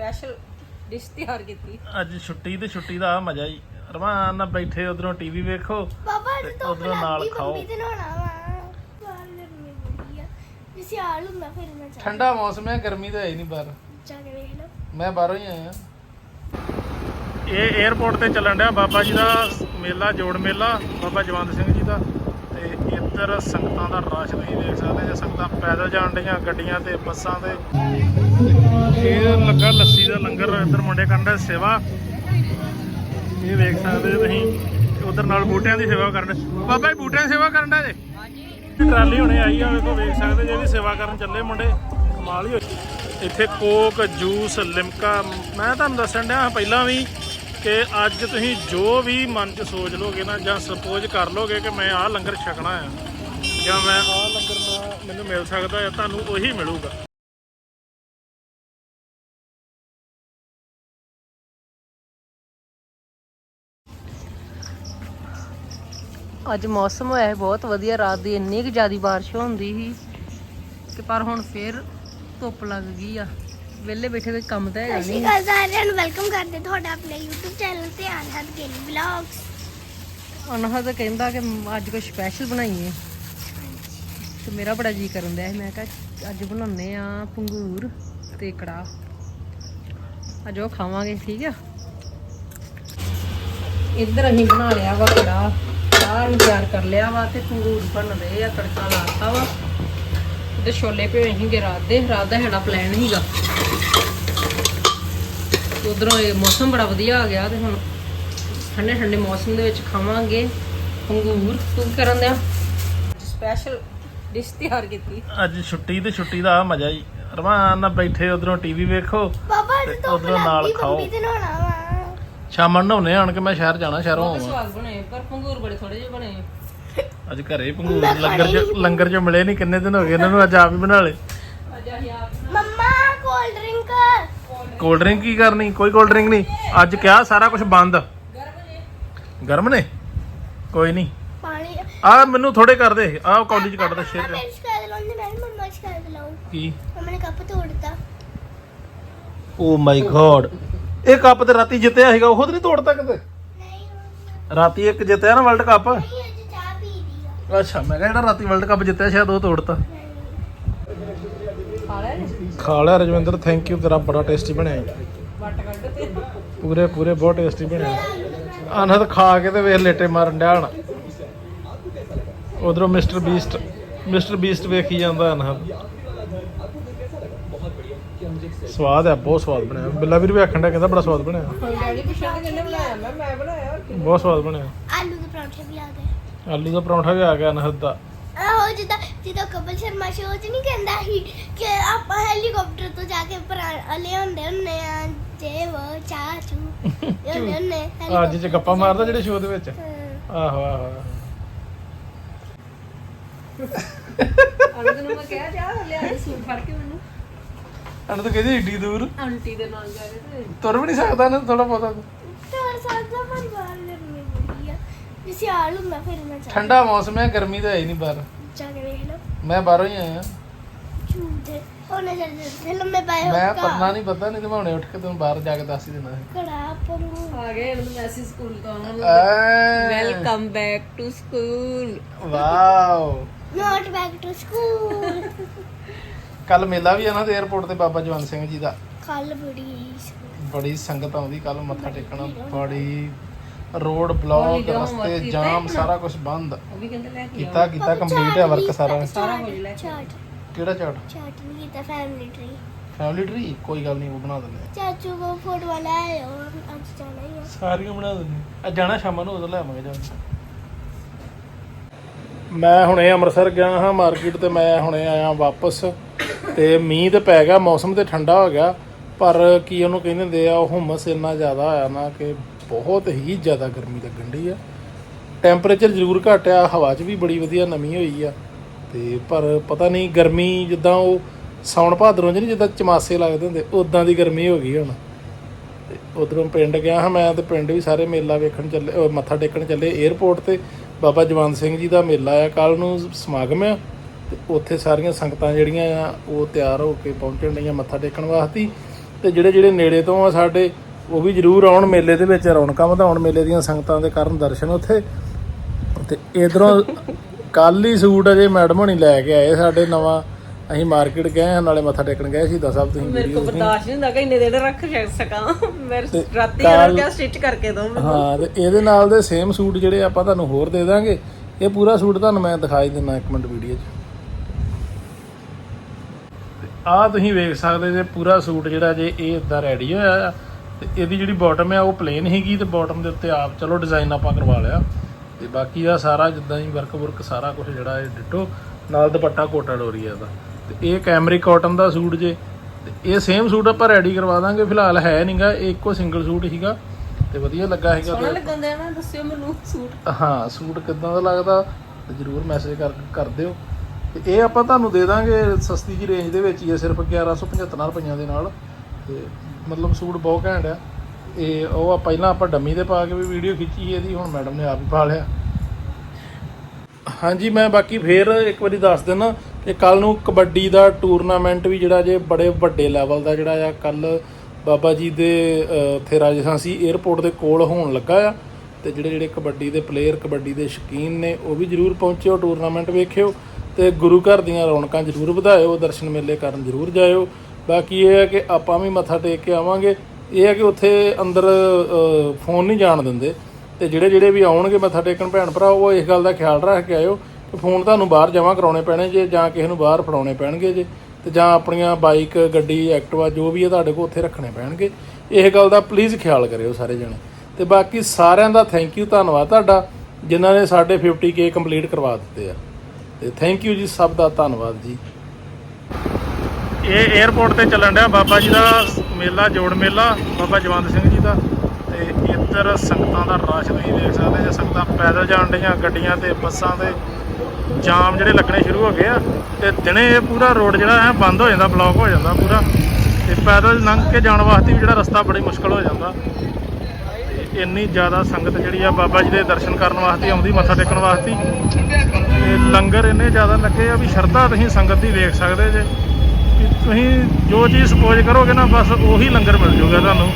Special dish ਤਿਆਰ ਕੀਤੀ। ਅੱਜ ਛੁੱਟੀ ਤੇ ਛੁੱਟੀ ਦਾ ਆ ਮਜ਼ਾ ਹੀ। ਰਮਾਨ ਨਾਲ ਬੈਠੇ ਉਧਰੋਂ ਟੀਵੀ ਵੇਖੋ ਅੱਜ ਤੋਂ ਉੱਧਰੋਂ ਨਾਲ ਖਾਓ। ਮੰਮੀ ਤੇ ਨਹਾਉਣਾ ਵਾ ਬਾਹਰ ਗਰਮੀ ਬੜੀ ਆ। ਜੇ ਸਿਆਲ ਹੁੰਦਾ ਫਿਰ ਮੈਂ ਚੱਲ ਠੰਡਾ ਮੌਸਮ ਹੈ ਗਰਮੀ ਤਾਂ ਹੈ ਹੀ ਨਹੀਂ ਬਾਹਰ। ਜਾ ਕੇ ਵੇਖ ਲਓ ਮੈਂ ਬਾਹਰੋਂ ਹੀ ਆਇਆ। ਇਹ 에어ਪੋਰਟ ਤੇ ਚੱਲਣ ਡਿਆ ਬਾਬਾ ਜੀ ਦਾ ਮੇਲਾ ਜੋੜ ਮੇਲਾ ਬਾਬਾ ਜਵੰਤ ਸਿੰਘ ਜੀ ਦਾ। ਤੇ ਇੱਧਰ ਸੰਗਤਾਂ ਦਾ ਰਸ਼ ਤੁਸੀਂ ਦੇਖ ਸਕਦੇ ਜੇ ਸੰਗਤਾਂ ਪੈਦਲ ਜਾਣ ਡੀਆਂ ਗੱਡੀਆਂ ਤੇ ਬੱਸਾਂ ਤੇ। ਇਹ ਲੱਗਾ ਲੱਸੀ ਦਾ ਲੰਗਰ ਇੱਧਰ ਮੁੰਡੇ ਕਰਨ ਦੇ ਸੇਵਾ। ਇਹ ਵੇਖ ਸਕਦੇ ਜੇ ਤੁਸੀਂ ਉਧਰ ਨਾਲ ਬੂਟਿਆਂ ਦੀ ਸੇਵਾ ਕਰਨ। ਬਾਬਾ ਜੀ ਬੂਟਿਆਂ ਦੀ ਸੇਵਾ ਕਰਨ ਦੇ ਟਰਾਲੀ ਹੁਣੇ ਆਈ ਆ ਵੇਖੋ ਵੇਖ ਸਕਦੇ ਜੇ ਇਹਦੀ ਸੇਵਾ ਕਰਨ ਚੱਲੇ ਮੁੰਡੇ। ਕਮਾਲ ਹੀ ਹੋਈ ਇੱਥੇ ਕੋਕ ਜੂਸ ਲਿਮਕਾ ਮੈਂ ਤੁਹਾਨੂੰ ਦੱਸਣ ਡਿਆ ਪਹਿਲਾਂ ਵੀ ਕਿ ਅੱਜ ਤੁਸੀਂ ਜੋ ਵੀ ਮਨ 'ਚ ਸੋਚ ਲੋਗੇ ਨਾ ਜਾਂ ਸਪੋਜ਼ ਕਰ ਲੋਗੇ ਕਿ ਮੈਂ ਆਹ ਲੰਗਰ ਛਕਣਾ ਆ ਜਾਂ ਮੈਂ ਆਹ ਲੰਗਰ ਮੈਨੂੰ ਮਿਲ ਸਕਦਾ ਹੈ ਤੁਹਾਨੂੰ ਉਹੀ ਮਿਲੂਗਾ। ਅੱਜ ਮੌਸਮ ਹੋਇਆ ਹੈ ਬਹੁਤ ਵਧੀਆ ਰਾਤ ਦੀ ਇੰਨੀ ਕੁ ਜ਼ਿਆਦੀ ਬਾਰਿਸ਼ ਹੁੰਦੀ ਸੀ ਕਿ ਪਰ ਹੁਣ ਫੇਰ ਧੁੱਪ ਲੱਗ ਗਈ ਆ। ਵਿਹਲੇ ਬੈਠੇ ਕੋਈ ਕੰਮ ਤਾਂ ਹੈਗਾ ਨਹੀਂ। ਸ਼੍ਰੀ ਅਕਾਲ ਸਾਰਿਆਂ ਨੂੰ ਵੈਲਕਮ ਕਰਦੇ ਤੁਹਾਡਾ ਆਪਣੇ YouTube ਚੈਨਲ ਤੇ ਆਨਹਦ ਗੇਮ ਵਲੌਗਸ ਅਨਹਦ ਕਹਿੰਦਾ ਕਿ ਅੱਜ ਕੁਝ ਸਪੈਸ਼ਲ ਬਣਾਈਏ ਤੇ ਮੇਰਾ ਬੜਾ ਜੀ ਕਰਨ ਦਿਆ ਮੈਂ ਕਿਹਾ ਅੱਜ ਬਣਾਉਨੇ ਆ ਪੰਗੂਰ ਤੇ ਕੜਾ ਅੱਜ ਉਹ ਖਾਵਾਂਗੇ ਠੀਕ ਆ? ਇੱਧਰ ਅਸੀਂ ਬਣਾ ਲਿਆ ਵਾ ਕੜਾ ਚਾਹ ਨੂੰ ਤਿਆਰ ਕਰ ਲਿਆ ਵਾ ਤੇ ਪੰਗੂਰ ਬਣ ਰਹੇ ਆ ਤੜਕਾ ਲਾਤਾ ਵਾ। ਤੇ ਛੋਲੇ ਭਿਓਏ ਸੀਗੇ ਰਾਤ ਦੇ ਰਾਤ ਦਾ ਸਾਡਾ ਪਲਾਨ ਸੀਗਾ ਉਧਰੋਂ ਇਹ ਮੌਸਮ ਬੜਾ ਵਧੀਆ ਆ ਗਿਆ ਤੇ ਹੁਣ ਠੰਡੇ ਠੰਡੇ ਮੌਸਮ ਦੇ ਵਿੱਚ ਖਾਵਾਂਗੇ ਅੰਗੂਰ। ਤੂੰ ਕੀ ਕਰਨ ਦਿਆ? ਸਪੈਸ਼ਲ ਡਿਸ਼ ਤਿਆਰ ਕੀਤੀ। ਅੱਜ ਛੁੱਟੀ ਤੇ ਛੁੱਟੀ ਦਾ ਆ ਮਜ਼ਾ ਹੀ। ਰਮਾਨ ਨਾਲ ਬੈਠੇ ਉਧਰੋਂ ਟੀਵੀ ਵੇਖੋ ਪਾਪਾ ਅੱਜ ਤੇ ਤੋਂ ਉੱਧਰੋਂ ਨਾਲ ਖਾਓ। ਸ਼ਾਮਾਂ ਨੂੰ ਨਹਾਉਣੇ ਆਣ ਕੇ ਮੈਂ ਸ਼ਹਿਰ ਜਾਣਾ ਸ਼ਹਿਰੋਂ ਬਹੁਤ ਆਵਾਂ। ਸਵਾਦ ਬਣੇ ਪਰ ਪੰਗੂਰ ਬੜੇ ਥੋੜੇ ਜਿਹੇ ਬਣੇ। ਅੱਜ ਘਰੇ ਪੰਗੂਰ ਲੰਗਰ ਚ ਲੰਗਰ ਚ ਮਿਲੇ ਨਹੀਂ ਕਿੰਨੇ ਦਿਨ ਹੋ ਗਏ ਇਹਨਾਂ ਨੂੰ ਅੱਜ ਆਪ ਹੀ ਬਣਾ ਲੇ ਅੱਜ ਅਸੀਂ ਆਪ ਮੰਮਾ ਕੋਲਡ ਡਰਿੰਕ ਕੋਲਡ ਡਰਿੰਕ ਕੀ ਕਰਨੀ? ਕੋਈ ਕੋਲਡ ਡਰਿੰਕ ਨਹੀਂ। ਅੱਜ ਕਿਹਾ ਸਾਰਾ ਕੁਝ ਬੰਦ। ਗਰਮ ਨੇ? ਕੋਈ ਨਹੀਂ। ਪਾਣੀ ਆ ਮੈਨੂੰ ਥੋੜੇ ਕਰ ਦੇ ਆ ਕਾਲਜ ਕੱਢ ਦੇ ਸ਼ੇਰ ਮੈਂ ਸ਼ਿਕਾਇਤ ਲਾਉਂਦੀ ਮੈਂ ਵੀ ਮੰਮਾ ਸ਼ਿਕਾਇਤ ਲਾਉਂ ਕੀ? ਮੰਮਾ ਨੇ ਕੱਪ ਤੋੜਤਾ ਓ ਮਾਈ ਗॉड ਇਹ ਕੱਪ ਤੇ ਰਾਤੀ ਜਿੱਤਿਆ ਸੀਗਾ ਉਹ ਤੇ ਨਹੀਂ ਤੋੜਤਾ ਕਿਤੇ? ਨਹੀਂ। ਰਾਤੀ ਇੱਕ ਜਿੱਤਿਆ ਨਾ ਵਰਲਡ ਕੱਪ ਅੱਛਾ ਮੈਂ ਕਿਹਾ ਜਿਹੜਾ ਰਾਤੀ ਵਰਲਡ ਕੱਪ ਜਿੱਤਿਆ ਸ਼ਾਇਦ ਉਹ ਤੋੜਤਾ। ਖਾ ਲਿਆ ਰਜਵਿੰਦਰ ਥੈਂਕ ਯੂ ਤੇਰਾ ਬੜਾ ਟੇਸਟੀ ਬਣਿਆ। ਤੇ। ਪੂਰੇ ਪੂਰੇ ਬਹੁਤ ਟੇਸਟੀ ਬਣਿਆ। ਅਨਹਦ ਖਾ ਕੇ ਤੇ ਵੇਖ ਲੇਟੇ ਮਾਰਨ ਡਿਆ ਹਣ। ਉਧਰੋਂ ਮਿਸਟਰ ਬੀਸਟ ਮਿਸਟਰ ਬੀਸਟ ਵੇਖੀ ਜਾਂਦਾ ਅਨਹਦ ਸਵਾਦ ਹੈ ਬਹੁਤ ਸਵਾਦ ਬਣਿਆ। ਬਿੱਲਾ ਵੀਰ ਵੀ ਆਖਣ ਡਿਆ ਕਹਿੰਦਾ ਬੜਾ ਸਵਾਦ ਬਣਿਆ। ਡੈਡੀ ਪੁੱਛਿਆ ਕਿ ਕਿੰਨੇ ਬਣਾਇਆ ਮੈਂ ਮੈਂ ਬਣਾਇਆ ਬਹੁਤ ਸਵਾਦ ਬਣਿਆ। ਆਲੂ ਦੇ ਪਰੌਂਠੇ ਵੀ ਆ ਗਏ। ਆਲੂ ਦਾ ਪਰੌਂਠਾ ਵੀ ਆ ਗਿਆ ਅਨਹਦ ਦਾ। ਆਹੋ ਜਿੱਦਾਂ ਜਿੱਦਾਂ ਕਪਲ ਸ਼ਰਮਾ ਸ਼ੋਅ 'ਚ ਨਹੀਂ ਕਹਿੰਦਾ ਸੀ ਕਿ ਆਪਾਂ ਹੈਲੀਕਾਪਟਰ ਤੋਂ ਜਾ ਕੇ ਪਰਾ ਲਿਆਉਂਦੇ ਹੁੰਨੇ ਆ ਜੇ ਉਹ ਚਾਚੂ ਲਿਆਉਂਦੇ ਹੁੰਨੇ ਅੱਜ ਚ ਗੱਪਾਂ ਮਾਰਦਾ ਜਿਹੜੇ ਸ਼ੋਅ ਦੇ ਵਿੱਚ? ਹਾਂ। ਆਹੋ ਆਹੋ ਅਨੰਦ ਨੂੰ ਮੈਂ ਕਿਹਾ ਜਾ ਲਿਆ ਦੇ ਸੂਟ ਫੜ ਕੇ ਮੈਨੂੰ। ਅਨਹਦ ਕਹਿੰਦੀ ਏਡੀ ਦੂਰ। ਆਂਟੀ ਦੇ ਨਾਲ ਜਾ ਕੇ ਤੇ ਤੁਰ ਵੀ ਨਹੀਂ ਸਕਦਾ ਨਾ ਥੋੜਾ ਬਹੁਤਾ ਤੋਰ ਸਾਡਾ ਪਰਿਵਾਰ ਗਰਮੀ ਬੜੀ ਆ। ਜੇ ਸਿਆਲ ਹੁੰਦਾ ਫਿਰ ਮੈਂ ਚੱਲ ਠੰਡਾ ਮੌਸਮ ਹੈ ਗਰਮੀ ਤਾਂ ਹੈ ਹੀ ਨਹੀਂ ਬਾਹਰ। ਜਾ ਕੇ ਵੇਖ ਲਓ ਮੈਂ ਬਾਹਰੋਂ ਹੀ ਆਇਆ। ਝੂਠੇ ਉਹਨੇ ਜਦ ਜਦ ਲੰਮੇ ਪਏ ਹੋ ਮੈਂ ਪਰਨਾ ਨਹੀਂ ਪਤਾ ਨਹੀਂ ਤੇ ਮੈਂ ਹੁਣੇ ਉੱਠ ਕੇ ਤੈਨੂੰ ਬਾਹਰ ਜਾ ਕੇ ਦੱਸ ਹੀ ਦੇਣਾ ਕੜਾ ਪੰਗੂ ਆ ਗਏ ਇਹਨਾਂ ਮੈਸੇਜ ਸਕੂਲ ਤੋਂ ਐ। Welcome back to school wow. Not back to school ਕੱਲ ਮੇਲਾ ਵੀ ਆ ਨਾ ਤੇ 에어ਪੋਰਟ ਤੇ ਬਾਬਾ ਜਵੰਤ ਸਿੰਘ ਜੀ ਦਾ। ਕੱਲ ਬੜੀ ਬੜੀ ਸੰਗਤ ਆਉਂਦੀ ਕੱਲ ਮੱਥਾ ਟੇਕਣਾ ਬੜੀ ਰੋਡ ਬਲੌਕ ਰਸਤੇ ਜਾਮ ਸਾਰਾ ਕੁਝ ਬੰਦ। ਉਹ ਵੀ ਕਹਿੰਦੇ ਲੈ ਕੇ ਕੀਤਾ ਕੀਤਾ ਕੰਪਲੀਟ ਹੈ ਵਰਕ ਸਾਰਾ। ਸਾਰਾ ਕੁਝ ਲੈ ਕੇ ਚਾਟ। ਕਿਹੜਾ ਚਾਰਟ ਚਾਟ ਵੀ ਕੀਤਾ ਫੈਮਿਲੀ ਟਰੀ ਫੈਮਿਲੀ ਟਰੀ ਕੋਈ ਗੱਲ ਨਹੀਂ ਉਹ ਬਣਾ ਦਿੰਦੇ ਆ। ਚਾਚੂ ਕੋ ਫੋਟੋ ਲੈ ਆਇਓ ਅੱਜ ਜਾਣਾ ਹੀ ਆ। ਸਾਰੀਆਂ ਬਣਾ ਦਿੰਦੇ ਅੱਜ ਜਾਣਾ ਸ਼ਾਮਾਂ ਨੂੰ ਉਦੋਂ ਲੈ ਆਵਾਂਗੇ ਜਾਂ ਮੈਂ ਹੁਣੇ ਅੰਮ੍ਰਿਤਸਰ ਗਿਆ ਹਾਂ ਮਾਰਕੀਟ ਤੇ ਮੈਂ ਹੁਣੇ ਆਇਆ ਵਾਪਸ। ਤੇ ਮੀਂਹ ਤੇ ਪੈ ਗਿਆ, ਮੌਸਮ ਤੇ ਠੰਡਾ ਹੋ ਗਿਆ, ਪਰ ਕੀ ਉਹਨੂੰ ਕਹਿੰਦੇ ਹੁੰਦੇ ਆ, ਉਹ ਹੁਮਸ ਇੰਨਾ ਜ਼ਿਆਦਾ ਆਇਆ ਨਾ ਕਿ ਬਹੁਤ ਹੀ ਜ਼ਿਆਦਾ ਗਰਮੀ ਲੱਗਣ ਡਈ ਆ। ਟੈਂਪਰੇਚਰ ਜ਼ਰੂਰ ਘਟਿਆ ਹਵਾ 'ਚ ਵੀ ਬੜੀ ਵਧੀਆ ਨਮੀ ਹੋਈ ਆ। ਤੇ ਪਰ ਪਤਾ ਨਹੀਂ ਗਰਮੀ ਜਿੱਦਾਂ ਉਹ ਸਾਉਣ ਭਾਦਰੋਂ 'ਚ ਨਹੀਂ ਜਿੱਦਾਂ ਚਮਾਸੇ ਲੱਗਦੇ ਹੁੰਦੇ ਉਦਾਂ ਦੀ ਗਰਮੀ ਹੋ ਗਈ ਹੁਣ। ਤੇ ਉਧਰੋਂ ਪਿੰਡ ਗਿਆ ਹਾਂ ਮੈਂ ਤੇ ਪਿੰਡ ਵੀ ਸਾਰੇ ਮੇਲਾ ਵੇਖਣ ਚੱਲੇ ਮੱਥਾ ਟੇਕਣ ਚੱਲੇ 에어ਪੋਰਟ ਤੇ। ਬਾਬਾ ਜਵੰਤ ਸਿੰਘ ਜੀ ਦਾ ਮੇਲਾ ਆ ਕੱਲ ਨੂੰ ਸਮਾਗਮ ਆ। ਤੇ ਉੱਥੇ ਸਾਰੀਆਂ ਸੰਗਤਾਂ ਜਿਹੜੀਆਂ ਆ ਉਹ ਤਿਆਰ ਹੋ ਕੇ ਪਹੁੰਚਣ ਡੀਆਂ ਮੱਥਾ ਟੇਕਣ ਵਾਸਤੇ। ਤੇ ਜਿਹੜੇ ਜਿਹੜੇ ਨੇੜੇ ਤੋਂ ਆ ਸਾਡੇ ਉਹ ਵੀ ਜ਼ਰੂਰ ਆਉਣ ਮੇਲੇ ਦੇ ਵਿੱਚ ਰੌਣਕਾਂ ਵਧਾਉਣ ਮੇਲੇ ਦੀਆਂ ਸੰਗਤਾਂ ਦੇ ਕਰਨ ਦਰਸ਼ਨ ਉੱਥੇ। ਤੇ ਇਧਰੋਂ ਕੱਲ ਹੀ ਸੂਟ ਅਜੇ ਮੈਡਮ ਹੋਣੀ ਲੈ ਕੇ ਆਏ ਸਾਡੇ ਨਵਾਂ। ਅਸੀਂ ਮਾਰਕੀਟ ਗਏ ਹਾਂ, ਨਾਲੇ ਮੱਥਾ ਟੇਕਣ ਗਏ ਸੀ ਦਸਾਂ ਤੁਸੀਂ ਮੇਰੇ ਕੋਲ ਬਰਦਾਸ਼ਤ ਨਹੀਂ ਹੁੰਦਾ ਕਿ ਇੰਨੇ ਦਿਨ ਰੱਖ ਸਕਾਂ। ਮੈਂ ਰਾਤੀ ਇਹਨਾਂ ਕਿਹਾ ਸਟਿਚ ਕਰਕੇ ਦੋ ਮੈਨੂੰ। ਹਾਂ ਤੇ ਇਹਦੇ ਨਾਲ ਦੇ ਸੇਮ ਸੂਟ ਜਿਹੜੇ ਆਪਾਂ ਤੁਹਾਨੂੰ ਹੋਰ ਦੇ ਦਾਂਗੇ ਇਹ ਪੂਰਾ ਸੂਟ ਤੁਹਾਨੂੰ ਮੈਂ ਦਿਖਾਈ ਦਿੰਦਾ ਇੱਕ ਮਿੰਟ ਵੀਡੀਓ 'ਚ। ਆ ਤੁਸੀਂ ਵੇਖ ਸਕਦੇ ਜੇ ਪੂਰਾ ਸੂਟ ਜਿਹੜਾ ਜੇ ਇਹ ਇਦਾਂ ਰੈਡੀ ਹੋਇਆ ਆ ਤੇ ਇਹਦੀ ਜਿਹੜੀ ਬਾਟਮ ਆ ਉਹ ਪਲੇਨ ਹੈਗੀ ਤੇ ਬਾਟਮ ਦੇ ਉੱਤੇ ਆਪ ਚਲੋ ਡਿਜ਼ਾਈਨ ਆਪਾਂ ਕਰਵਾ ਲਿਆ। ਤੇ ਬਾਕੀ ਆ ਸਾਰਾ ਜਿੱਦਾਂ ਹੀ ਵਰਕ ਵਰਕ ਸਾਰਾ ਕੁਝ ਜਿਹੜਾ ਇਹ ਡਿਟੋ ਨਾਲ ਦੁਪੱਟਾ ਕੋਟਾ ਡੋਰੀ ਆ ਦਾ ਤੇ ਇਹ ਕੈਮਰਿਕ ਕਾਟਨ ਦਾ ਸੂਟ ਜੇ ਤੇ ਇਹ ਸੇਮ ਸੂਟ ਆਪਾਂ ਰੈਡੀ ਕਰਵਾ ਦਾਂਗੇ ਫਿਲਹਾਲ ਹੈ ਨਹੀਂਗਾ ਇਹ ਇੱਕੋ ਸਿੰਗਲ ਸੂਟ ਸੀਗਾ। ਤੇ ਵਧੀਆ ਲੱਗਾ ਹੈਗਾ ਸੋਹਣਾ ਨਾ ਦੱਸਿਓ ਮੈਨੂੰ ਸੂਟ। ਹਾਂ ਸੂਟ ਕਿੱਦਾਂ ਦਾ ਲੱਗਦਾ ਤੇ ਜਰੂਰ ਮੈਸੇਜ ਕਰ ਕਰ ਦਿਓ। ਤੇ ਇਹ ਆਪਾਂ ਤੁਹਾਨੂੰ ਦੇ ਦਾਂਗੇ ਸਸਤੀ ਜੀ ਰੇਂਜ ਦੇ ਵਿੱਚ ਹੀ ਹੈ ਸਿਰਫ 1175 ਰੁਪਈਆਂ ਦੇ ਨਾਲ। ਤੇ ਮਤਲਬ ਸੂਟ ਬਹੁਤ ਘੈਂਟ ਆ। ਇਹ ਉਹ ਪਹਿਲਾਂ ਆਪਾਂ ਡੰਮੀ ਤੇ ਪਾ ਕੇ ਵੀ ਵੀਡੀਓ ਖਿੱਚੀ ਇਹਦੀ, ਹੁਣ ਮੈਡਮ ਨੇ ਆਪ ਹੀ ਪਾ ਲਿਆ। ਹਾਂਜੀ, ਮੈਂ ਬਾਕੀ ਫੇਰ ਇੱਕ ਵਾਰੀ ਦੱਸ ਦਿੰਦਾ ਕਿ ਕੱਲ ਨੂੰ ਕਬੱਡੀ ਦਾ ਟੂਰਨਾਮੈਂਟ ਵੀ ਜਿਹੜਾ ਜੇ ਬੜੇ ਵੱਡੇ ਲੈਵਲ ਦਾ ਜਿਹੜਾ ਆ ਕੱਲ ਬਾਬਾ ਜੀ ਦੇ ਉੱਥੇ ਰਾਜਸਾਂਸੀ 에ਅਰਪੋਰਟ ਦੇ ਕੋਲ ਹੋਣ ਲੱਗਾ ਆ। ਤੇ ਜਿਹੜੇ ਜਿਹੜੇ ਕਬੱਡੀ ਦੇ ਪਲੇਅਰ ਕਬੱਡੀ ਦੇ ਸ਼ੌਕੀਨ ਨੇ, ਉਹ ਵੀ ਜਰੂਰ ਪਹੁੰਚਿਓ ਟੂਰਨਾਮੈਂਟ ਵੇਖਿਓ। ਤੇ ਗੁਰੂ ਘਰ ਦੀਆਂ ਰੌਣਕਾਂ ਜਰੂਰ ਵਧਾਇਓ, ਦਰਸ਼ਨ ਮੇਲੇ ਕਰਨ ਜਰੂਰ ਜਾਇਓ। ਬਾਕੀ ਇਹ ਹੈ ਕਿ ਆਪਾਂ ਵੀ ਮੱਥਾ ਟੇਕ ਕੇ ਆਵਾਂਗੇ। ਇਹ ਹੈ ਕਿ ਉੱਥੇ ਅੰਦਰ ਫੋਨ ਨਹੀਂ ਜਾਣ ਦਿੰਦੇ। ਤੇ ਜਿਹੜੇ ਜਿਹੜੇ ਵੀ ਆਉਣਗੇ ਮੱਥਾ ਟੇਕਣ ਭੈਣ ਭਰਾ, ਉਹ ਇਸ ਗੱਲ ਦਾ ਖਿਆਲ ਰੱਖ ਕੇ ਆਇਓ ਕਿ ਫੋਨ ਤੁਹਾਨੂੰ ਬਾਹਰ ਜਮ੍ਹਾਂ ਕਰਾਉਣੇ ਪੈਣੇ ਜੇ, ਜਾਂ ਕਿਸੇ ਨੂੰ ਬਾਹਰ ਫੜਾਉਣੇ ਪੈਣਗੇ ਜੇ। ਤੇ ਜਾਂ ਆਪਣੀਆਂ ਬਾਈਕ, ਗੱਡੀ, ਐਕਟਿਵਾ, ਜੋ ਵੀ ਹੈ ਤੁਹਾਡੇ ਕੋਲ ਉੱਥੇ ਰੱਖਣੇ ਪੈਣਗੇ। ਇਹ ਗੱਲ ਦਾ ਪਲੀਜ਼ ਖਿਆਲ ਕਰਿਓ ਸਾਰੇ ਜਣੇ। ਤੇ ਬਾਕੀ ਸਾਰਿਆਂ ਦਾ ਥੈਂਕ ਯੂ ਧੰਨਵਾਦ ਤੁਹਾਡਾ, ਜਿਨ੍ਹਾਂ ਨੇ ਸਾਡੇ 50k ਕੰਪਲੀਟ ਕਰਵਾ ਦਿੱਤੇ ਆ। ਤੇ ਥੈਂਕ ਯੂ ਜੀ, ਸਭ ਦਾ ਧੰਨਵਾਦ ਜੀ। ਇਹ 에어ਪੋਰਟ ਤੇ ਚੱਲਣ ਡਿਆ ਬਾਬਾ ਜੀ ਦਾ ਮੇਲਾ, ਜੋੜ ਮੇਲਾ, ਬਾਬਾ ਜਵੰਤ ਸਿੰਘ ਜੀ ਦਾ। ਤੇ ਇੱਧਰ ਸੰਗਤਾਂ ਦਾ ਰਸ਼ ਤੁਸੀਂ ਦੇਖ ਸਕਦੇ ਜੇ ਸੰਗਤਾਂ ਪੈਦਲ ਜਾਣ ਡੀਆਂ ਗੱਡੀਆਂ ਤੇ ਬੱਸਾਂ ਤੇ, ਜਾਮ ਜਿਹੜੇ ਲੱਗਣੇ ਸ਼ੁਰੂ ਹੋ ਗਏ ਆ, ਤੇ ਦਿਨੇ ਇਹ ਪੂਰਾ ਰੋਡ ਜਿਹੜਾ ਹੈ ਬੰਦ ਹੋ ਜਾਂਦਾ, ਬਲੌਕ ਹੋ ਜਾਂਦਾ ਪੂਰਾ। ਤੇ ਪੈਦਲ ਲੰਘ ਕੇ ਜਾਣ ਵਾਸਤੇ ਵੀ ਜਿਹੜਾ ਰਸਤਾ ਬੜੀ ਮੁਸ਼ਕਲ ਹੋ ਜਾਂਦਾ। ਇੰਨੀ ਜ਼ਿਆਦਾ ਸੰਗਤ ਜਿਹੜੀ ਆ ਬਾਬਾ ਜੀ ਦੇ ਦਰਸ਼ਨ ਕਰਨ ਵਾਸਤੇ ਆਉਂਦੀ, ਮੱਥਾ ਟੇਕਣ ਵਾਸਤੇ। ਤੇ ਲੰਗਰ ਇੰਨੇ ਜ਼ਿਆਦਾ ਲੱਗੇ ਆ ਵੀ ਸ਼ਰਧਾ ਤੁਸੀਂ ਸੰਗਤ ਦੀ ਵੇਖ ਸਕਦੇ ਜੇ। ਵੀ ਤੁਸੀਂ ਜੋ ਚੀਜ਼ ਸਪੋਜ਼ ਕਰੋਗੇ ਨਾ, ਬਸ ਉਹੀ ਲੰਗਰ ਮਿਲ ਜਾਊਗਾ ਤੁਹਾਨੂੰ।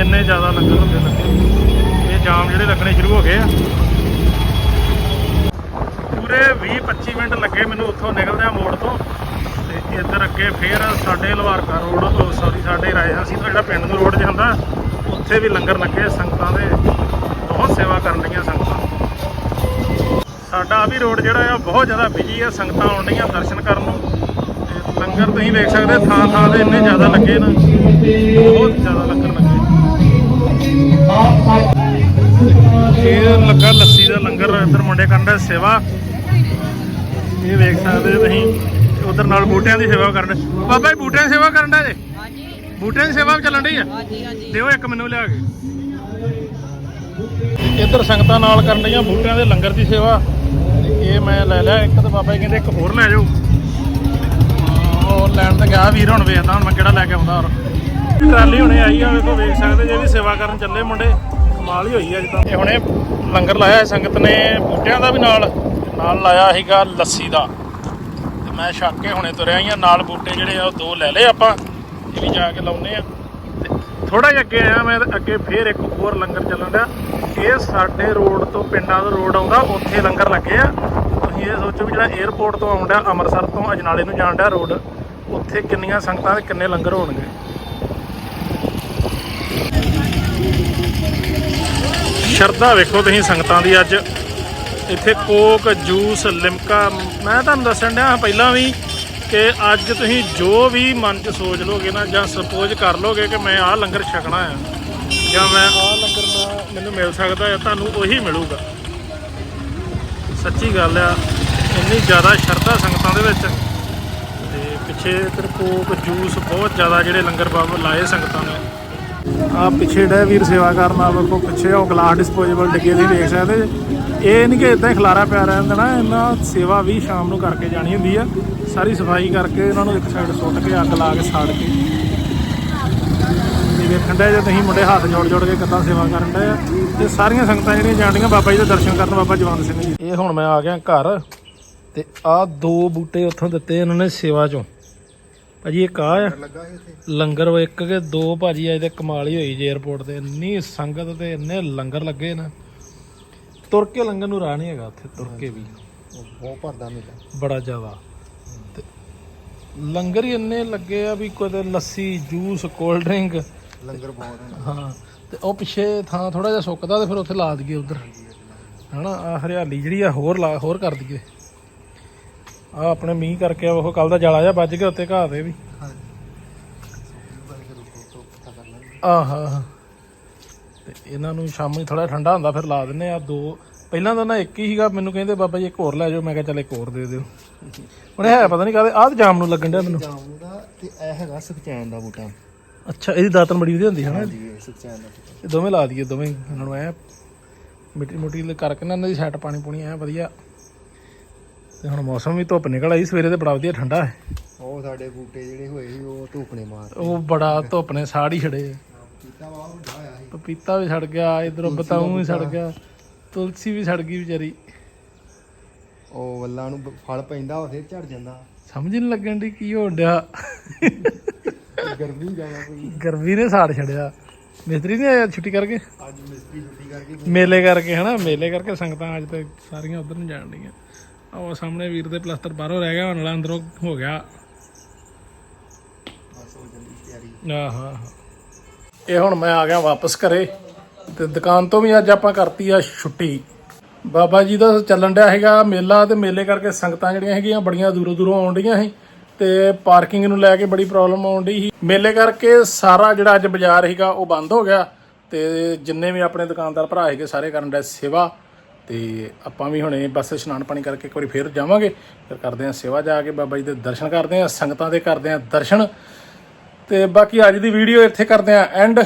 ਇੰਨੇ ਜ਼ਿਆਦਾ ਲੰਗਰ ਹੁੰਦੇ ਲੱਗੇ। ਇਹ ਜਾਮ ਜਿਹੜੇ ਲੱਗਣੇ ਸ਼ੁਰੂ ਹੋ ਗਏ ਆ। ਪੂਰੇ 20-25 ਮਿੰਟ ਲੱਗੇ ਮੈਨੂੰ ਉੱਥੋਂ ਨਿਕਲਦਿਆਂ ਮੋੜ ਤੋਂ। ਤੇ ਇੱਧਰ ਅੱਗੇ ਫੇਰ ਸਾਡੇ ਲਵਾਰਕਾ ਰੋਡ ਸੌਰੀ ਸਾਡੇ ਰਾਜਹਾਂਸੀ ਤੋਂ ਜਿਹੜਾ ਪਿੰਡ ਨੂੰ ਰੋਡ ਜਾਂਦਾ ਉੱਥੇ ਵੀ ਲੰਗਰ ਲੱਗੇ ਸੰਗਤਾਂ ਦੇ, ਬਹੁਤ ਸੇਵਾ ਕਰਨ ਡੀਆਂ ਸੰਗਤਾਂ। ਸਾਡਾ ਆ ਵੀ ਰੋਡ ਜਿਹੜਾ ਆ, ਬਹੁਤ ਜ਼ਿਆਦਾ ਬਿਜ਼ੀ ਆ, ਸੰਗਤਾਂ ਆਉਣ ਡੀਆਂ ਦਰਸ਼ਨ ਕਰਨ ਨੂੰ। ਲੰਗਰ ਤੁਸੀਂ ਵੇਖ ਸਕਦੇ ਥਾਂ ਥਾਂ ਤੇ ਇੰਨੇ ਜ਼ਿਆਦਾ ਲੱਗੇ ਨਾ। ਬਹੁਤ ਜ਼ਿਆਦਾ ਲੰਗਰ ਲੱਗੇ। ਇਹ ਲੱਗਾ ਲੱਸੀ ਦਾ ਲੰਗਰ, ਇੱਧਰ ਮੁੰਡੇ ਕਰਨ ਦੇ ਸੇਵਾ। ਇਹ ਵੇਖ ਸਕਦੇ ਤੁਸੀਂ, ਉਧਰ ਨਾਲ ਬੂਟਿਆਂ ਦੀ ਸੇਵਾ ਕਰਨ ਡਏ। ਬਾਬਾ ਜੀ, ਬੂਟਿਆਂ ਦੀ ਸੇਵਾ ਕਰਨ ਦਾ ਜੇ? ਬੂਟਿਆਂ ਦੀ ਸੇਵਾ ਵੀ ਚੱਲਣ ਡਈ ਆ? ਦਿਓ ਇੱਕ ਮੈਨੂੰ ਲਿਆ ਕੇ। ਇੱਧਰ ਸੰਗਤਾਂ ਨਾਲ ਕਰਨ ਡੀਆਂ ਬੂਟਿਆਂ ਦੇ ਲੰਗਰ ਦੀ ਸੇਵਾ। ਇਹ ਮੈਂ ਲੈ ਲਿਆ ਇੱਕ ਤੇ ਬਾਬਾ ਜੀ ਕਹਿੰਦੇ ਇੱਕ ਹੋਰ ਲੈ ਜਾਓ। ਉਹ ਲੈਣ ਤੇ ਗਿਆ ਵੀਰ ਹੁਣ ਵੇਖਦਾ ਹੁਣ ਮੈਂ ਕਿਹੜਾ ਲੈ ਕੇ ਆਉਂਦਾ ਹੋਰ। ਟਰਾਲੀ ਹੁਣੇ ਆਈ ਆ ਵੇਖੋ ਵੇਖ ਸਕਦੇ ਜੇ ਵੀ ਸੇਵਾ ਕਰਨ ਚੱਲੇ ਮੁੰਡੇ। ਕਮਾਲ ਹੀ ਹੋਈ ਆ ਜਿੱਦਾਂ ਇਹ ਹੁਣੇ ਲੰਗਰ ਲਾਇਆ ਹੈ ਸੰਗਤ ਨੇ ਬੂਟਿਆਂ ਦਾ ਵੀ ਨਾਲ। ਨਾਲ ਲਾਇਆ ਸੀਗਾ ਲੱਸੀ ਦਾ। ਤੇ ਮੈਂ ਛੱਕ ਕੇ ਹੁਣੇ ਤੁਰਿਆ ਹੀ ਆ ਨਾਲ ਬੂਟੇ ਜਿਹੜੇ ਆ ਉਹ ਦੋ ਲੈ ਲਏ ਆਪਾਂ। ਵੀ ਜਾ ਕੇ ਲਾਉਨੇ ਆ। ਤੇ ਥੋੜਾ ਜਿਹਾ ਅੱਗੇ ਆਇਆ ਮੈਂ ਤੇ ਅੱਗੇ ਫੇਰ ਇੱਕ ਹੋਰ ਲੰਗਰ ਚੱਲਣ ਡਿਆ। ਇਹ ਸਾਡੇ ਰੋਡ ਤੋਂ ਪਿੰਡਾਂ ਦਾ ਰੋਡ ਆਉਂਦਾ, ਉੱਥੇ ਲੰਗਰ ਲੱਗੇ ਆ। ਤੁਸੀਂ ਇਹ ਸੋਚੋ ਵੀ ਜਿਹੜਾ 에ਅਰਪੋਰਟ ਤੋਂ ਆਉਂਦਾ, ਅੰਮ੍ਰਿਤਸਰ ਤੋਂ ਅਜਨਾਲੇ ਨੂੰ ਜਾਣ ਡਿਆ ਰੋਡ, ਉੱਥੇ ਕਿੰਨੀਆਂ ਸੰਗਤਾਂ ਤੇ ਕਿੰਨੇ ਲੰਗਰ ਹੋਣਗੇ। ਸ਼ਰਧਾ ਵੇਖੋ ਤੁਸੀਂ ਸੰਗਤਾਂ ਦੀ ਅੱਜ। ਇੱਥੇ ਕੋਕ, ਜੂਸ, ਲਿਮਕਾ, ਮੈਂ ਤੁਹਾਨੂੰ ਦੱਸਣ ਡਿਆ, ਪਹਿਲਾਂ ਵੀ ਕਿ ਅੱਜ ਤੁਸੀਂ ਜੋ ਵੀ ਮਨ 'ਚ ਸੋਚ ਲੋਗੇ ਨਾ ਜਾਂ ਸਪੋਜ਼ ਕਰ ਲੋਗੇ ਕਿ ਮੈਂ ਆਹ ਲੰਗਰ ਛਕਣਾ ਆ, ਜਾਂ ਮੈਂ ਆਹ ਲੰਗਰ ਨਾ ਮੈਨੂੰ ਮਿਲ ਸਕਦਾ ਹੈ ਤੁਹਾਨੂੰ ਉਹੀ ਮਿਲੂਗਾ। ਸੱਚੀ ਗੱਲ ਆ, ਇੰਨੀ ਜ਼ਿਆਦਾ ਸ਼ਰਧਾ ਸੰਗਤਾਂ ਦੇ ਵਿੱਚ। ਤੇ ਪਿੱਛੇ ਤਰਕੋਕ ਜੂਸ ਬਹੁਤ ਜ਼ਿਆਦਾ ਜਿਹੜੇ ਲੰਗਰ ਬਾਬ ਲਾਏ ਸੰਗਤਾਂ ਨੇ। ਆ ਪਿੱਛੇ ਡੇ ਵੀਰ ਸੇਵਾ ਕਰਨ ਆ ਵੇਖੋ, ਪਿੱਛੇ ਉਹ ਗਲਾਸ ਡਿਸਪੋਜ਼ੇਬਲ ਡਿੱਗੇ ਦੀ ਦੇਖ ਸਕਦੇ ਇਹ ਨਹੀਂ ਕਿ ਇਦਾਂ ਹੀ ਖਲਾਰਾ ਪਿਆ ਰਹਿੰਦਾ ਨਾ ਇਹਨਾਂ ਸੇਵਾ ਵੀ ਸ਼ਾਮ ਨੂੰ ਕਰਕੇ ਜਾਣੀ ਹੁੰਦੀ ਆ। ਸਾਰੀ ਸਫ਼ਾਈ ਕਰਕੇ ਇਹਨਾਂ ਨੂੰ ਇੱਕ ਸਾਈਡ ਸੁੱਟ ਕੇ, ਅੱਗ ਲਾ ਕੇ, ਸਾੜ ਕੇ। ਤੇ ਵੇਖਣ ਦੇ ਜੇ ਤੁਸੀਂ ਮੁੰਡੇ ਹੱਥ ਜੋੜ ਜੋੜ ਕੇ ਕਿੱਦਾਂ ਸੇਵਾ ਕਰਨ ਦੇ ਆ। ਤੇ ਸਾਰੀਆਂ ਸੰਗਤਾਂ ਜਿਹੜੀਆਂ ਜਾਣੀਆਂ ਬਾਬਾ ਜੀ ਦੇ ਦਰਸ਼ਨ ਕਰਨ, ਬਾਬਾ ਜਵੰਤ ਸਿੰਘ ਜੀ। ਇਹ ਹੁਣ ਮੈਂ ਆ ਗਿਆ ਘਰ, ਤੇ ਆ ਦੋ ਬੂਟੇ ਉੱਥੋਂ ਦਿੱਤੇ ਇਹਨਾਂ ਨੇ ਸੇਵਾ ਚੋਂ। ਭਾਜੀ ਇੱਕ ਆ। ਲੰਗਰ ਉਹ ਇੱਕ ਕੇ ਦੋ ਭਾਜੀ ਅੱਜ ਤੇ ਕਮਾਲ ਹੀ ਹੋਈ ਜੇ 에어ਪੋਰਟ ਤੇ। ਇੰਨੀ ਸੰਗਤ ਤੇ ਇੰਨੇ ਲੰਗਰ ਲੱਗੇ ਨਾ। ਤੁਰ ਕੇ ਲੰਗਰ ਨੂੰ ਰਾਹ ਨਹੀਂ ਹੈਗਾ ਉੱਥੇ ਤੁਰ ਕੇ ਵੀ। ਬਹੁਤ ਭਰਦਾ ਮੇਲਾ। ਬੜਾ ਜ਼ਿਆਦਾ। ਤੇ ਲੰਗਰ ਹੀ ਇੰਨੇ ਲੱਗੇ ਆ ਵੀ ਕੋਈ lassi juice cold drink langar ਬਹੁਤ ਹਾਂ ਤੇ ਉਹ ਪਿੱਛੇ ਥਾਂ ਥੋੜਾ ਜਿਹਾ ਸੁੱਕਦਾ ਤੇ ਫਿਰ ਉੱਥੇ ਲਾ ਦਈਏ ਉਧਰ। ਹਨਾ ਆ ਹਰਿਆਲੀ ਜਿਹੜੀ ਆ ਹੋਰ ਲਾ ਹੋਰ ਕਰ ਦਈਏ। ਆ ਆਪਣੇ ਮੀਂਹ ਕਰਕੇ ਉਹ ਕੱਲ ਦਾ ਜਾਲਾ ਜਿਹਾ ਵੱਜ ਗਿਆ ਉੱਤੇ ਘਾਹ ਦੇ ਵੀ। ਪਤਾ ਕਰ ਆਹਾ। ਤੇ ਇਹਨਾਂ ਨੂੰ ਸ਼ਾਮੀ ਥੋੜਾ ਠੰਡਾ ਹੁੰਦਾ, ਫਿਰ ਲਾ ਦਿੰਨੇ ਆ। ਦੋ, ਪਹਿਲਾਂ ਤਾਂ ਨਾ ਇੱਕ ਹੀ ਸੀਗਾ, ਮੈਨੂੰ ਕਹਿੰਦੇ, ਬਾਬਾ ਜੀ, ਇੱਕ ਹੋਰ ਲੈ ਜਾਓ। ਮੈਂ ਕਿਹਾ, ਚੱਲ ਇੱਕ ਹੋਰ ਦੇ ਦਿਓ। ਹੁਣ ਇਹ ਹੈ, ਪਤਾ ਨਹੀਂ ਕਾਹਦੇ, ਆਹ ਤਾਂ ਜਾਮ ਨੂੰ ਲੱਗਣ ਡਿਆ ਮੈਨੂੰ। ਜਾਮੂ ਦਾ ਤੇ ਇਹ ਹੈਗਾ ਸੁਖਚੈਨ ਦਾ ਬੂਟਾ ਅੱਛਾ, ਇਹਦੀ ਦਾਤਨ ਬੜੀ ਵਧੀਆ ਹੁੰਦੀ ਹੈ ਨਾ ਇਹ ਸੁਖਚੈਨ ਦਾ ਇਹ ਦੋਵੇਂ ਲਾ ਦਈਏ, ਦੋਵੇਂ ਇਹਨਾਂ ਨੂੰ ਐ ਮਿੱਟੀ ਮੁੱਟੀ ਕਰਕੇ ਨਾ ਇਹਨਾਂ ਦੀ ਸੈਟ ਪਾਣੀ ਪੂਣੀ ਐ ਵਧੀਆ। ਤੇ ਹੁਣ ਮੌਸਮ ਵੀ ਧੁੱਪ ਨਿਕਲ ਆਈ ਸਵੇਰੇ ਤੇ ਬੜਾ ਵਧੀਆ ਠੰਡਾ ਹੈ। ਉਹ ਸਾਡੇ ਬੂਟੇ ਜਿਹੜੇ ਹੋਏ ਸੀ ਉਹ ਧੂਪ ਨੇ ਮਾਰ ਉਹ ਬੜਾ ਧੁੱਪ ਨੇ ਸਾੜ ਹੀ ਛੜੇ ਕੀਤਾ ਵਾ ਵੱਡਾ ਹੋਇਆ ਸੀ। ਪਪੀਤਾ ਵੀ ਸੜ ਗਿਆ ਇਧਰੋਂ ਬਤਾਊ ਵੀ ਸੜ ਗਿਆ ਤੁਲਸੀ ਵੀ ਸੜ ਗਈ ਵਿਚਾਰੀ। ਉਹ ਵੱਲਾਂ ਨੂੰ ਫਲ ਪੈਂਦਾ ਉਹ ਫਿਰ ਝੜ ਜਾਂਦਾ। ਸਮਝ ਨਹੀਂ ਲੱਗਣ ਦੀ ਕੀ ਹੋਣ ਡਿਆ। ਗਰਮੀ ਜ਼ਿਆਦਾ ਪਈ। ਗਰਮੀ ਨੇ ਸਾੜ ਛੜਿਆ ਮਿਸਤਰੀ ਨਹੀਂ ਆਇਆ ਛੁੱਟੀ ਕਰਕੇ? ਅੱਜ ਮਿਸਤਰੀ ਛੁੱਟੀ ਕਰਕੇ ਮੇਲੇ ਕਰਕੇ ਹਨਾ? ਮੇਲੇ ਕਰਕੇ ਸੰਗਤਾਂ ਅੱਜ ਤੇ ਸਾਰੀਆਂ ਉਧਰ ਨੂੰ ਜਾਣ ਡੀਆਂ ਉਹ ਸਾਹਮਣੇ ਵੀਰ ਦੇ ਪਲਸਤਰ ਬਾਹਰੋਂ ਰਹਿ ਗਿਆ ਹੁਣ ਵਾਲਾ ਅੰਦਰੋਂ ਹੋ ਗਿਆ। ਆਹਾ ਇਹ ਹੁਣ ਮੈਂ ਆ ਗਿਆ ਵਾਪਸ ਘਰੇ ਤੇ ਦੁਕਾਨ ਤੋਂ ਵੀ ਅੱਜ ਆਪਾਂ ਕਰਤੀ ਆ ਛੁੱਟੀ। ਬਾਬਾ ਜੀ ਦਾ ਚੱਲਣ ਡਿਆ ਹੈਗਾ ਮੇਲਾ ਤੇ ਮੇਲੇ ਕਰਕੇ ਸੰਗਤਾਂ ਜਿਹੜੀਆਂ ਹੈਗੀਆਂ ਬੜੀਆਂ ਦੂਰੋਂ ਦੂਰੋਂ ਆਉਣ ਡੀਆਂ ਸੀ ਤੇ ਪਾਰਕਿੰਗ ਨੂੰ ਲੈ ਕੇ ਬੜੀ ਪ੍ਰੋਬਲਮ ਆਉਣ ਡਈ ਸੀ। ਮੇਲੇ ਕਰਕੇ ਸਾਰਾ ਜਿਹੜਾ ਅੱਜ ਬਾਜ਼ਾਰ ਹੈਗਾ ਉਹ ਬੰਦ ਹੋ ਗਿਆ ਤੇ ਜਿੰਨੇ ਵੀ ਆਪਣੇ ਦੁਕਾਨਦਾਰ ਭਰਾ ਹੈਗੇ ਸਾਰੇ ਕਰਨ ਡਿਆ ਸੇਵਾ। ਤੇ ਆਪਾਂ ਵੀ ਹੁਣੇ ਬਸ ਇਸ਼ਨਾਨ ਪਾਣੀ ਕਰਕੇ ਇੱਕ ਵਾਰੀ ਫੇਰ ਜਾਵਾਂਗੇ। ਫਿਰ ਕਰਦੇ ਆਂ ਸੇਵਾ, ਜਾ ਕੇ ਬਾਬਾ ਜੀ ਦੇ ਦਰਸ਼ਨ ਕਰਦੇ ਆਂ ਸੰਗਤਾਂ ਦੇ ਕਰਦੇ ਆਂ ਦਰਸ਼ਨ। ਤੇ ਬਾਕੀ ਅੱਜ ਦੀ ਵੀਡੀਓ ਇੱਥੇ ਕਰਦੇ ਆਂ ਐਂਡ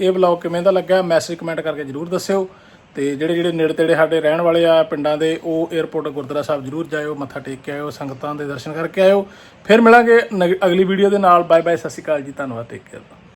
ਇਹ ਵਲੌਗ ਕਿਵੇਂ ਦਾ ਲੱਗਾ ਮੈਸੇਜ ਕਮੈਂਟ ਕਰਕੇ ਜਰੂਰ ਦੱਸਿਓ। ਤੇ ਜਿਹੜੇ ਜਿਹੜੇ ਨੇੜੇ ਤੇੜੇ ਸਾਡੇ ਰਹਿਣ ਵਾਲੇ ਆ ਪਿੰਡਾਂ ਦੇ, ਉਹ 에어ਪੋਰਟ ਗੁਰਦੁਆਰਾ ਸਾਹਿਬ ਜਰੂਰ ਜਾਇਓ, ਮੱਥਾ ਟੇਕ ਕੇ ਆਇਓ, ਸੰਗਤਾਂ ਦੇ ਦਰਸ਼ਨ ਕਰਕੇ ਆਇਓ। ਫਿਰ ਮਿਲਾਂਗੇ ਨਗ- ਅਗਲੀ ਵੀਡੀਓ ਦੇ ਨਾਲ। ਬਾਏ ਬਾਏ ਸਤਿ ਸ਼੍ਰੀ ਅਕਾਲ ਜੀ, ਧੰਨਵਾਦ ਟੇਕ ਕੇਅਰ